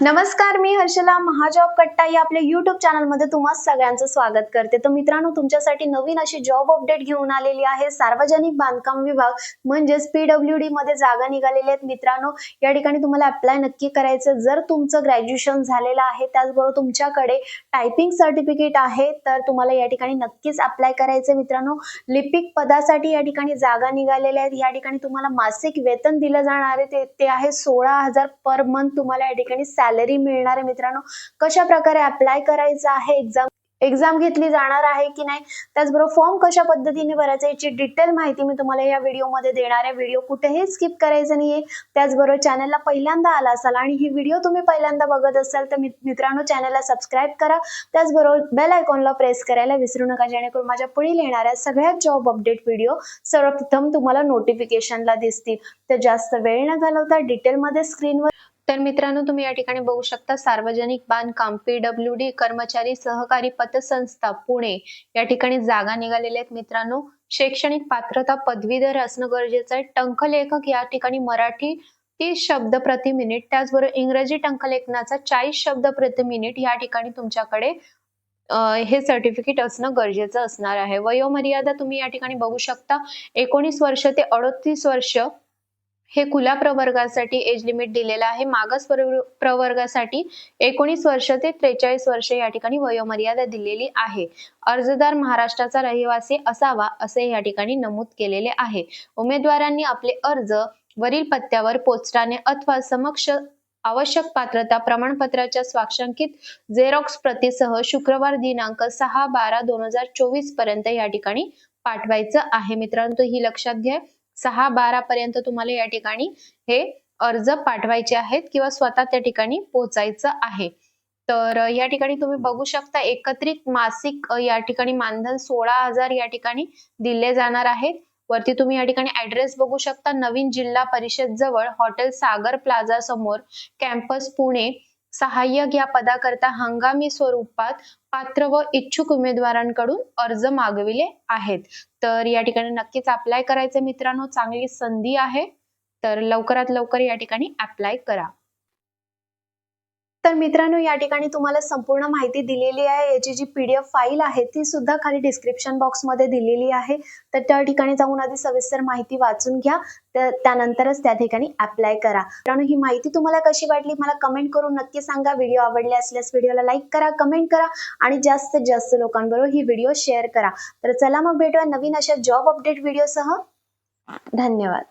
नमस्कार मी हर्षला महाजॉब कट्टा या आपल्या युट्यूब चॅनलमध्ये तुम्हा सगळ्यांचं स्वागत करते. तर मित्रांनो तुमच्यासाठी नवीन अशी जॉब अपडेट घेऊन आलेली आहे. सार्वजनिक बांधकाम विभाग म्हणजेच पीडब्ल्यू डी मध्ये जागा निघालेल्या आहेत. मित्रांनो या ठिकाणी तुम्हाला अप्लाय नक्की करायचं. जर तुमचं ग्रॅज्युएशन झालेलं आहे त्याचबरोबर तुमच्याकडे टायपिंग सर्टिफिकेट आहे तर तुम्हाला या ठिकाणी नक्कीच अप्लाय करायचं मित्रांनो लिपिक पदासाठी या ठिकाणी जागा निघालेल्या आहेत. या ठिकाणी तुम्हाला मासिक वेतन दिलं जाणार आहे. ते ते आहे सोळा हजार पर मंथ तुम्हाला या ठिकाणी सॅलरी मिळणार आहे मित्रांनो कशा प्रकारे अप्लाय करायचं आहे एक्झाम एक्झाम घेतली जाणार आहे की नाही त्याचबरोबर फॉर्म कशा पद्धतीने भरायचा याची डिटेल माहिती मी तुम्हाला या व्हिडिओमध्ये देणार आहे. व्हिडिओ कुठेही स्किप करायचं नाहीये. त्याचबरोबर चॅनलला पहिल्यांदा आला असाल आणि ही व्हिडिओ तुम्ही पहिल्यांदा बघत असाल तर मित्रांनो चॅनलला सबस्क्राईब करा. त्याचबरोबर बेल आयकॉनला प्रेस करायला विसरू नका जेणेकरून माझ्या पुढील येणाऱ्या सगळ्या जॉब अपडेट व्हिडिओ सर्वप्रथम तुम्हाला नोटिफिकेशनला दिसतील. तर जास्त वेळ न घालवता डिटेलमध्ये स्क्रीनवर तर मित्रांनो तुम्ही या ठिकाणी बघू शकता सार्वजनिक बांधकाम पीडब्ल्यू डी कर्मचारी सहकारी पतसंस्था पुणे या ठिकाणी जागा निघालेल्या आहेत. मित्रांनो शैक्षणिक पात्रता पदवीधर असणं गरजेचं आहे. टंकलेखक या ठिकाणी मराठी तीस शब्द प्रति मिनिट त्याचबरोबर इंग्रजी टंकलेखनाचा चाळीस शब्द प्रति मिनिट या ठिकाणी तुमच्याकडे हे सर्टिफिकेट असणं गरजेचं असणार आहे. वयोमर्यादा तुम्ही या ठिकाणी बघू शकता. एकोणीस वर्ष ते अडतीस वर्ष हे खुल्या प्रवर्गासाठी एज लिमिट दिलेलं आहे. मागास प्रव- प्रवर्गासाठी एकोणीस वर्ष ते त्रेचाळीस वर्ष या ठिकाणी वयोमर्यादा दिलेली आहे. अर्जदार महाराष्ट्राचा रहिवासी असावा असे या ठिकाणी नमूद केलेले आहे. उमेदवारांनी आपले अर्ज वरील पत्त्यावर पोस्टाने अथवा समक्ष आवश्यक पात्रता प्रमाणपत्राच्या स्वाक्षांकित झेरॉक्स प्रतीसह शुक्रवार दिनांक सहा बारा दोन हजार चोवीसपर्यंत या ठिकाणी पाठवायचं आहे. मित्रांनो ही लक्षात घ्या. सहा बारा पर्यंत तुम्हाला या ठिकाणी हे अर्ज पाठवायचे आहेत किंवा स्वतः त्या ठिकाणी पोहोचायचं आहे. तर या ठिकाणी तुम्ही बघू शकता एकत्रित मासिक या ठिकाणी मानधन सोळा हजार या ठिकाणी दिले जाणार आहेत. वरती तुम्ही या ठिकाणी ऍड्रेस बघू शकता. नवीन जिल्हा परिषद जवळ हॉटेल सागर प्लाझा समोर कॅम्पस पुणे सहाय्यक या पदाकरता हंगामी स्वरूपात पात्र व इच्छुक उमेदवारांकडून अर्ज मागविले आहेत. तर या ठिकाणी नक्कीच अप्लाय करायचं मित्रांनो. चांगली संधी आहे. तर लवकरात लवकर या ठिकाणी अप्लाय करा. तर मित्रांनो या ठिकाणी तुम्हाला संपूर्ण माहिती दिलेली आहे. याची जी पी डी एफ फाईल आहे ती सुद्धा खाली डिस्क्रिप्शन बॉक्समध्ये दिलेली आहे. तर त्या ठिकाणी जाऊन आधी सविस्तर माहिती वाचून घ्या. तर त्यानंतरच त्या ठिकाणी अप्लाय करा. मित्रांनो ही माहिती तुम्हाला कशी वाटली मला कमेंट करून नक्की सांगा. व्हिडिओ आवडले असल्यास व्हिडिओला लाईक करा कमेंट करा आणि जास्तीत जास्त लोकांबरोबर ही व्हिडिओ शेअर करा. तर चला मग भेटूया नवीन अशा जॉब अपडेट व्हिडिओसह धन्यवाद.